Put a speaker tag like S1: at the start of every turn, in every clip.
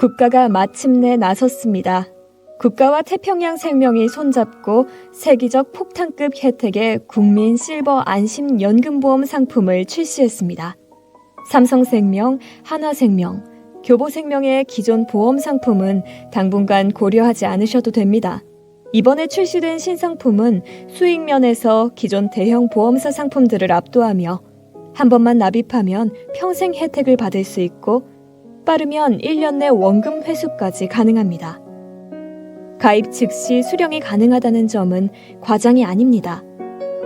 S1: 국가가 마침내 나섰습니다. 국가와 태평양 생명이 손잡고 세계적 폭탄급 혜택의 국민 실버 안심 연금보험 상품을 출시했습니다. 삼성생명, 한화생명, 교보생명의 기존 보험 상품은 당분간 고려하지 않으셔도 됩니다. 이번에 출시된 신상품은 수익 면에서 기존 대형 보험사 상품들을 압도하며 한 번만 납입하면 평생 혜택을 받을 수 있고 빠르면 1년 내 원금 회수까지 가능합니다. 가입 즉시 수령이 가능하다는 점은 과장이 아닙니다.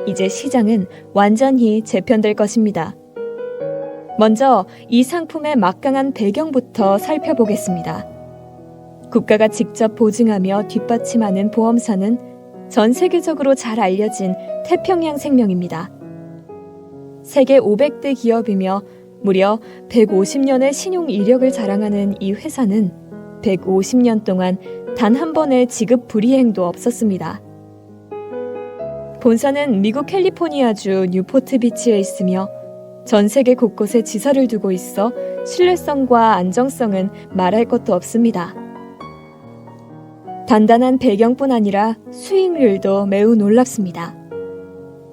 S1: 이제 시장은 완전히 재편될 것입니다. 먼저 이 상품의 막강한 배경부터 살펴보겠습니다. 국가가 직접 보증하며 뒷받침하는 보험사는 전 세계적으로 잘 알려진 태평양 생명입니다. 세계 500대 기업이며 무려 150년의 신용 이력을 자랑하는 이 회사는 150년 동안 단 한 번의 지급 불이행도 없었습니다. 본사는 미국 캘리포니아주 뉴포트 비치에 있으며 전 세계 곳곳에 지사를 두고 있어 신뢰성과 안정성은 말할 것도 없습니다. 단단한 배경뿐 아니라 수익률도 매우 놀랍습니다.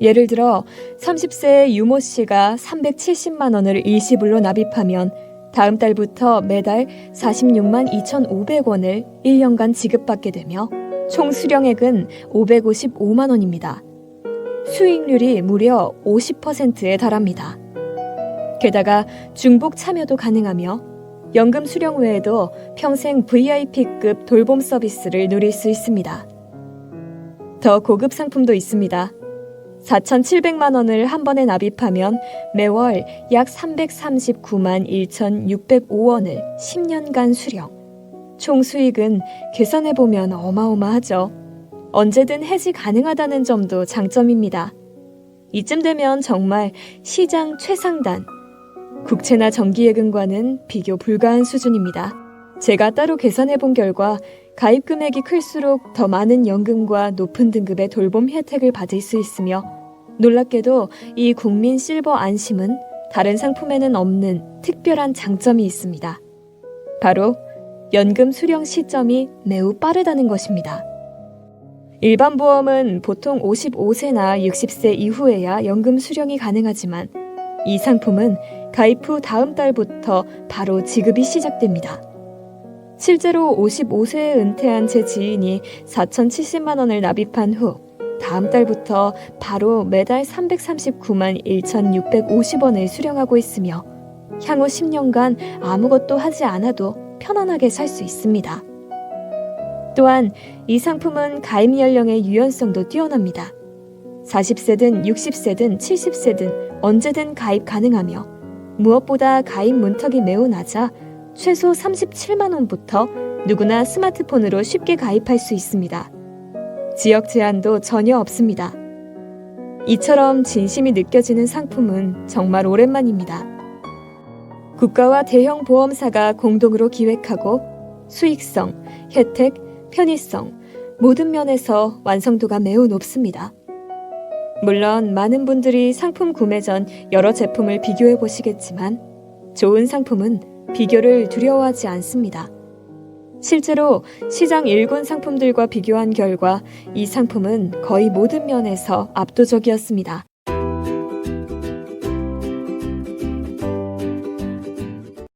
S1: 예를 들어 30세의 유모 씨가 370만 원을 일시불로 납입하면 다음 달부터 매달 46만 2,500원을 1년간 지급받게 되며 총 수령액은 555만 원입니다. 수익률이 무려 50%에 달합니다. 게다가 중복 참여도 가능하며 연금 수령 외에도 평생 VIP급 돌봄 서비스를 누릴 수 있습니다. 더 고급 상품도 있습니다. 4,700만 원을 한 번에 납입하면 매월 약 339만 1,605원을 10년간 수령. 총 수익은 계산해보면 어마어마하죠. 언제든 해지 가능하다는 점도 장점입니다. 이쯤 되면 정말 시장 최상단, 국채나 정기예금과는 비교 불가한 수준입니다. 제가 따로 계산해 본 결과 가입 금액이 클수록 더 많은 연금과 높은 등급의 돌봄 혜택을 받을 수 있으며 놀랍게도 이 국민 실버 안심은 다른 상품에는 없는 특별한 장점이 있습니다. 바로 연금 수령 시점이 매우 빠르다는 것입니다. 일반 보험은 보통 55세나 60세 이후에야 연금 수령이 가능하지만 이 상품은 가입 후 다음 달부터 바로 지급이 시작됩니다. 실제로 55세에 은퇴한 제 지인이 4,070만 원을 납입한 후 다음 달부터 바로 매달 339만 1,650원을 수령하고 있으며 향후 10년간 아무것도 하지 않아도 편안하게 살 수 있습니다. 또한 이 상품은 가입 연령의 유연성도 뛰어납니다. 40세든 60세든 70세든 언제든 가입 가능하며 무엇보다 가입 문턱이 매우 낮아 최소 37만 원부터 누구나 스마트폰으로 쉽게 가입할 수 있습니다. 지역 제한도 전혀 없습니다. 이처럼 진심이 느껴지는 상품은 정말 오랜만입니다. 국가와 대형 보험사가 공동으로 기획하고 수익성, 혜택, 편의성 모든 면에서 완성도가 매우 높습니다. 물론 많은 분들이 상품 구매 전 여러 제품을 비교해 보시겠지만 좋은 상품은 비교를 두려워하지 않습니다. 실제로 시장 일군 상품들과 비교한 결과 이 상품은 거의 모든 면에서 압도적이었습니다.